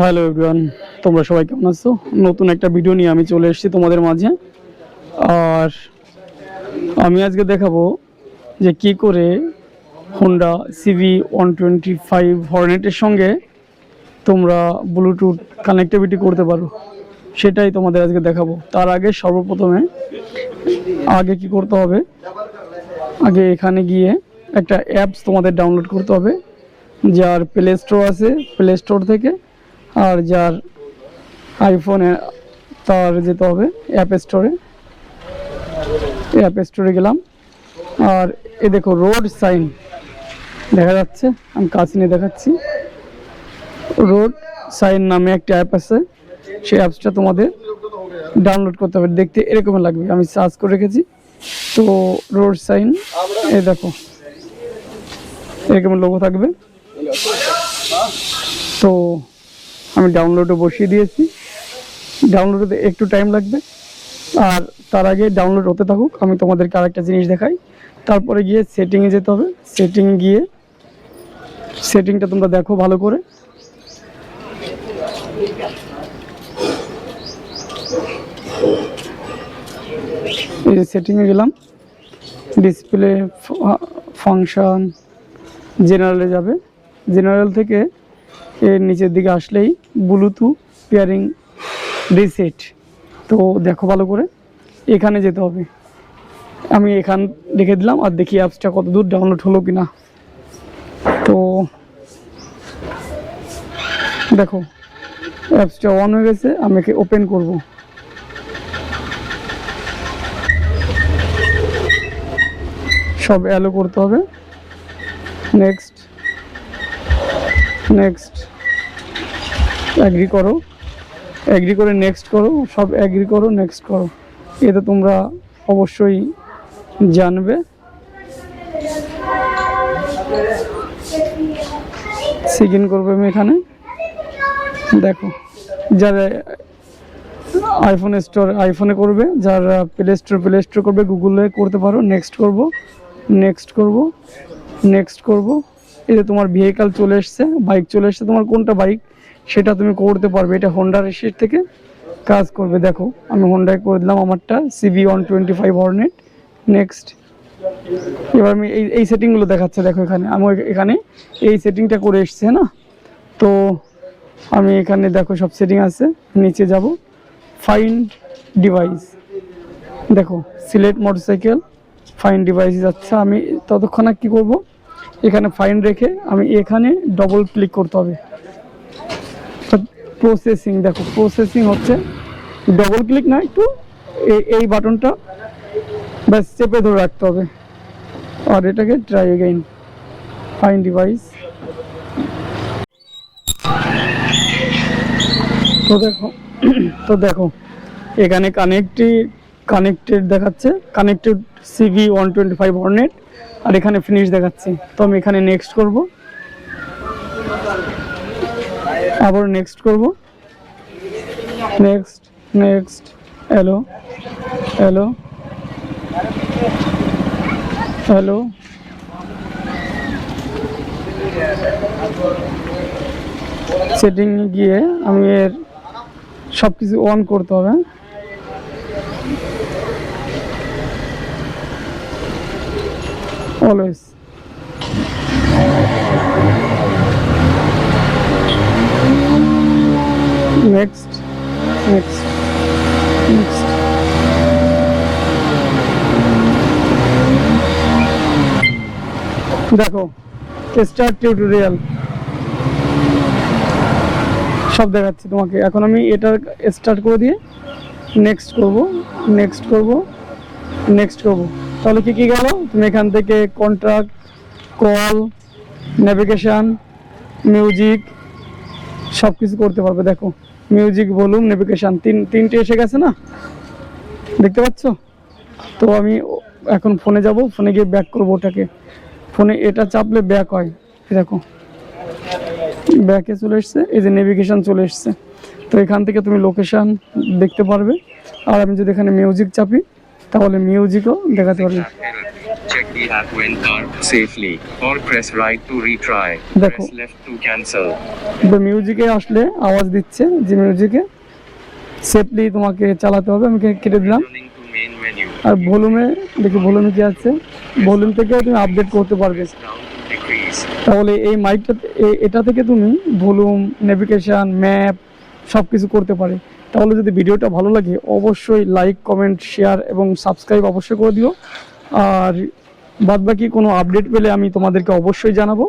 Hello everyone তোমরা সবাই কেমন আছো? নতুন একটা ভিডিও নিয়ে আমি চলে এসেছি তোমাদের মাঝে। আর আমি আজকে দেখাবো যে কি করে Honda CB one twenty five হর্নেটের সঙ্গে তোমরা ব্লুটুথ কানেক্টিভিটি করতে পারো। সেটাই তোমাদের আজকে দেখাবো। তার আগে সর্বপ্রথমে আগে কি করতে হবে? আগে এখানে গিয়ে একটা অ্যাপস তোমাদের ডাউনলোড করতে হবে। যার প্লে স্টোর আছে প্লে স্টোর থেকে, আর যার আইফোনে তার যেতে হবে অ্যাপ স্টোরে অ্যাপ স্টোরে গেলাম। আর এ দেখো রোড সাইন দেখা যাচ্ছে, আমি কাছে নিয়ে দেখাচ্ছি। রোড সাইন নামে একটা অ্যাপ আছে, সেই অ্যাপসটা তোমাদের ডাউনলোড করতে হবে। দেখতে এরকম লাগবে, আমি সার্চ করে রেখেছি। তো রোড সাইন এই দেখো, এরকম লোগো থাকবে। তো আমি ডাউনলোডে বসিয়ে দিয়েছি। ডাউনলোডে একটু টাইম লাগবে। আর তার আগে ডাউনলোড হতে থাকুক, আমি তোমাদেরকে আরেকটা জিনিস দেখাই। তারপরে গিয়ে সেটিংয়ে যেতে হবে। সেটিং গিয়ে সেটিংটা তোমরা দেখো ভালো করে। এই যে সেটিংয়ে গেলাম। ডিসপ্লে ফাংশন জেনারেলে যাবে। জেনারেল থেকে এর নিচের দিকে আসলেই ব্লুটুথ পেয়ারিং রিসেট তো দেখো ভালো করে, এখানে যেতে হবে। আমি এখান রেখে দিলাম আর দেখি অ্যাপসটা কত দূর ডাউনলোড হলো কিনা। তো দেখো অ্যাপসটা অন হয়ে গেছে, আমি একে ওপেন করব। সব অ্যালো করতে হবে। নেক্সট নেক্সট অ্যাগ্রি করো। অ্যাগ্রি করে নেক্সট করো। সব অ্যাগ্রি করো নেক্সট করো। এতে তোমরা অবশ্যই জানবে। সিগিন করবে আমি এখানে। দেখো, যারা আইফোন স্টোর আইফোনে করবে, যারা প্লে স্টোর প্লে স্টোর করবে গুগলে করতে পারো। নেক্সট করব নেক্সট করব নেক্সট করব। এই যে তোমার ভেহিকাল চলে এসছে বাইক চলে এসছে। তোমার কোনটা বাইক সেটা তুমি করতে পারবে। এটা হোন্ডা রেসের থেকে কাজ করবে। দেখো, আমি হোন্ডায় করে দিলাম আমারটা CB one twenty five Hornet next এবার আমি এই এই সেটিংগুলো দেখাচ্ছে, দেখো এখানে। আমি এখানে এই সেটিংটা করে এসছে, না? তো আমি এখানে, দেখো, সব সেটিং আছে। নিচে যাব। ফাইন ডিভাইস দেখো সিলেক্ট মোটরসাইকেল ফাইন ডিভাইস যাচ্ছে। আমি ততক্ষণে কি করব? এখানে ফাইন রেখে আমি এখানে ডবল ক্লিক করতে হবে। প্রসেসিং দেখো প্রসেসিং হচ্ছে ডবল ক্লিক না, একটু এই বাটনটা ব্যাস চেপে ধরে রাখতে হবে। আর এটাকে ট্রাই এগেইন ফাইন ডিভাইস তো দেখো তো দেখো, এখানে কানেক্টি কানেক্টেড দেখাচ্ছে। Connected CB one twenty five Hornet আর এখানে ফিনিশ দেখাচ্ছি। তো আমি এখানে নেক্সট করব। আবার নেক্সট করব। Next next hello hello hello setting গিয়ে আমি এর সব কিছু অন করতে হবে। অলওয়েজ নেক্সট নেক্সট নেক্সট দেখো স্টার্ট টিউটোরিয়াল সব দেখাচ্ছি তোমাকে। এখন আমি এটা স্টার্ট করে দিয়ে নেক্সট করব নেক্সট করব নেক্সট করব। তাহলে কি কি গেল? তুমি এখান থেকে কন্ট্রাক্ট কল নেভিগেশন মিউজিক সব কিছু করতে পারবে। দেখো মিউজিক ভলিউম নেভিগেশন তিন, তিনটে এসে গেছে না? দেখতে পাচ্ছ? তো আমি এখন ফোনে যাব ফোনে গিয়ে ব্যাক করব ওটাকে। ফোনে এটা চাপলে ব্যাক হয়। দেখো ব্যাকে চলে এসছে, এই যে নেভিগেশন চলে এসছে। তো এখান থেকে তুমি লোকেশান দেখতে পারবে। আর আমি যদি এখানে মিউজিক চাপি তাহলে মিউজিকও দেখাতে পারবে Check the app went dark safely. Or press right to retry. দেখো। Press left to cancel. মিউজিকে আসলে আওয়াজ দিচ্ছে যে মিউজিকে সেফলি তোমাকে চালাতে হবে আমি কেটে দিলাম. আর ভলিউমে দেখি ভলিউমে কি আছে ভলিউম থেকে তুমি আপডেট করতে পারবে. তাহলে এই মাইকটা এটা থেকে তুমি ভলিউম নেভিগেশন ম্যাপ সব কিছু করতে পারে। তাহলে যদি ভিডিওটা ভালো লাগে, অবশ্যই লাইক কমেন্ট শেয়ার এবং সাবস্ক্রাইব অবশ্যই করে দিও। আর বাদবাকি কোনো আপডেট পেলে আমি তোমাদেরকে অবশ্যই জানাব।